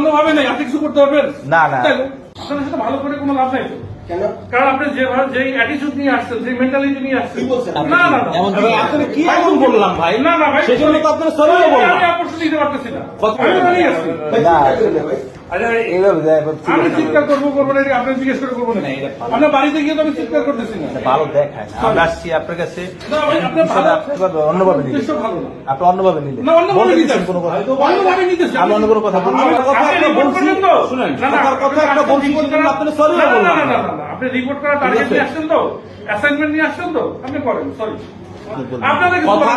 অন্যভাবে নেই আপনি কিছু করতে পারবেন না, না। আপনার সাথে ভালো করে কোনো লাভ নাই কেন? কারণ আপনি যে যে অ্যাটিটিউড নিয়ে আসছেন যে মেন্টালিটি নিয়ে আসছেন না না না। এমন কি এমন বললাম ভাই? না না ভাই সেজন্য তো আপনার সরিয়ে বললাম। আমি আপত্তি দিতে পারতেছি না। কত- আমি জানি না, এইভাবে ঠিক আমি। চিৎকার করব করব না এটা আপনি জিজ্ঞেস করে করব না। আপনার বাড়িতে গিয়ে তো আমি চিৎকার করতেছি না। ভালো দেখায় না। আমরা আসছি আপনার কাছে। না ভাই আপনার ভালো আপনি অন্যভাবে নিলেন উদ্দেশ্য ভালো না। আপনি অন্যভাবে নিলেন না অন্যভাবে বলতে নিতে। দিচ্ছেন কোনো কথা? অন্যভাবে নিতেছি আমি অন্য কোনো কথা বলছি। কথা আপনি একটা বলছি? শুনেন, কথা একটা বলছি করা- আপনি sorry না, না, না, আপনি রিপোর্ট করার টার্গেট নিয়ে আসছেন তো? অ্যাসাইনমেন্ট নিয়ে আসছেন তো? আপনি করেন সরি আপনাদের কিছু কথা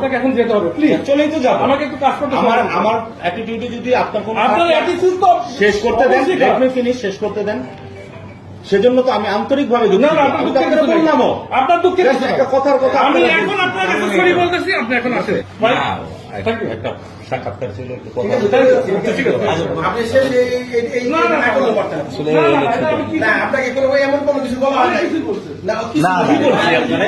আপনাকে এখন যেতে হবে প্লিজ চলেই তো যাব। আমাকে একটু কাজ করতে আমার আমার অ্যাটিটিউডে যদি আপনার কোনো আপনার অ্যাটিটিউড তো শেষ করতে দেন। খারাপ। me finish, শেষ করতে দেন। সেজন্য তো আমি আন্তরিক ভাবে না না আপনার দুঃখের বললামও। আপনার। একটা কথার কথা আমি এখন আপনার কাছে সরি বলতেছি আপনি এখন আসেন. একটা সাক্ষাৎকার ছিল। আপনি শেষ এই না, আপনাকে কোনো এমন কোনো কিছু বলা হয় বলছি না না, না, বলছি আপনারে।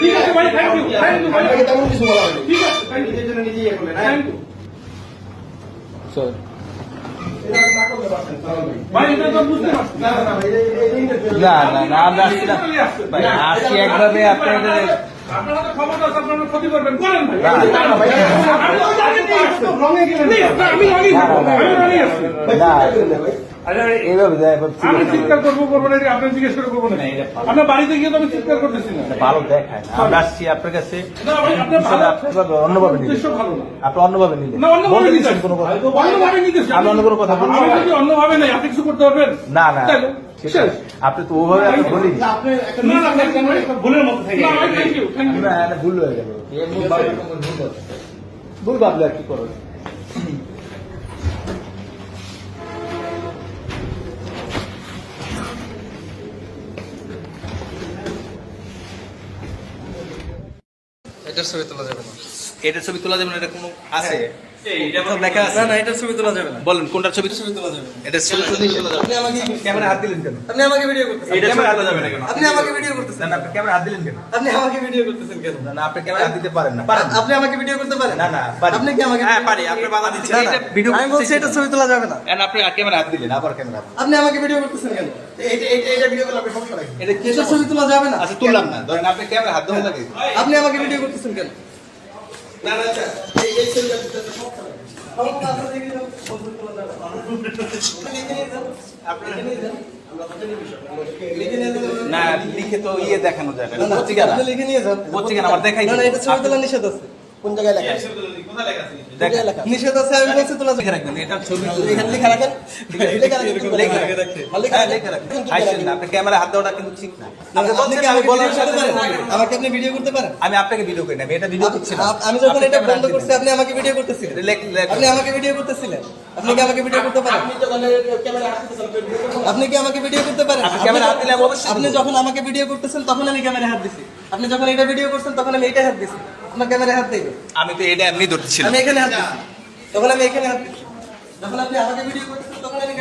ঠিক আছে ভাই থ্যাংক ইউ থ্যাংক ইউ ভাই আপনাকে তেমন কিছু বলা হয়নি ঠিক আছে থ্যাংক ইউ নিজের জন্য নিজেই ইয়ে করলেন হ্যাঁ? থ্যাংক ইউ এটা আপনি না করলে পারতেন, সালাম ভাই। ভাই এটা তো বুঝতে পারছি না, না, আমরা আসছি না ভাই আসছি একভাবে আপনাদের আপনারা তো ক্ষমতা আছে আপনারা ক্ষতি করবেন করেন ভাই না, এইভাবে আমি চিৎকার করব করব না এটা আপনি জিজ্ঞেস করে করব না। আপনার বাড়িতে গিয়ে তো আমি চিৎকার করতেছি না। ভালো দেখায় না। আমরা আসছি আপনার কাছে। অন্যভাবে নিলেন ভালো না। আপনি অন্যভাবে নিলেন না অন্যভাবে কোনো কথা। অন্যভাবে নিতেছি আমি অন্য কোনো কথা বলছি আমি অন্যভাবে নেই আপনি কিছু করতে পারবেন? না না ঠিক আছে। আপনি তো ওভাবে। ভুলের মতো ভুল হয়ে গেল। ভুল ভাবলে আর কি করো? এটার ছবি তোলা যাবে না। এটার ছবি তোলা যাবে না এটা কোনো আছে? কোথাও লেখা আছে? না না এটার ছবি তোলা যাবে না। বলেন কোনটার ছবি? ছবি তোলা যাবে এটা ছবি তোলা যাবে আপনি আমাকে ক্যামেরা হাত দিলেন কেন? আপনি আমাকে ভিডিও করতেছেন। এটা ছবি তোলা যাবে না কেন? আপনি আমাকে ভিডিও করতেছেন। আপনি ক্যামেরা হাত দিলেন কেন? আপনি আমাকে ভিডিও করতেছেন কেন? না আপনি ক্যামেরা হাত দিতে পারেন না। পারেন আপনি আমাকে ভিডিও করতে পারেন? না, না, পারি। আপনি কি আমাকে হ্যাঁ, পারি, আপনি বাধা দিচ্ছেন। না, না, এটা ভিডিও আমি বলছি এটা ছবি তোলা যাবে না। না আপনি ক্যামেরা হাত দিলেন আবার ক্যামেরা আপনি আমাকে ভিডিও করতেছেন কেন? এইটা- এইটা- এইটা ভিডিও করলে আপনি সমস্যা নাই। এটা কি ছবি তোলা যাবে না। আচ্ছা তুললাম না। ধরেন আপনি ক্যামেরা হাত দেওয়া লাগে আপনি আমাকে ভিডিও করতেছেন কেন? না, না, না। লিখে তো ইয়ে দেখানো যাবে না পত্রিকা না লিখে নিয়ে যান। পত্রিকা আমার দেখাই না। এটা ছবি তোলা নিষেধ আছে। কোন জায়গায় লেখা আছে? দেখেন নিষেধ আছে আমি বলছি তোলা যাবে রাখবেন এটা ছবি। এখানে লেখা রাখেন। লেখা রাখেন লেখা লেখা রাখেন। রাখেন। লেখা রাখেন। লেখা না, আপনি ক্যামেরা হাত দেওয়াটা কিন্তু ঠিক না। আপনি আপনি কি আমি আমাকে বলার ভিডিও সাথে করতে পারেন। আমাকে আপনি ভিডিও করতে পারেন? আমি আপনাকে ভিডিও করি না আমি এটা ভিডিও করছি না। আমি যখন এটা বন্ধ করছি আপনি আমাকে ভিডিও করতেছিলেন। আপনি আমাকে ভিডিও করতেছিলেন। আপনি কি আমাকে ভিডিও করতে পারেন। আপনি কি আমাকে ভিডিও করতে পারেন? ক্যামেরা হাত দিলে অবশ্যই আপনি যখন আমাকে ভিডিও করতেছেন তখন আমি ক্যামেরা হাত দিছি। আপনি যখন এটা ভিডিও করছেন তখন আমি এটা হাত দিছি। আপনার ক্যামেরা হাত দেবে। আমি তো এটা এমনি ধরছিলাম। আমি এখানে হাত দিছি। তখন আমি এখানে হাত দিছি। যখন আপনি আমাকে ভিডিও করছেন তখন আমি।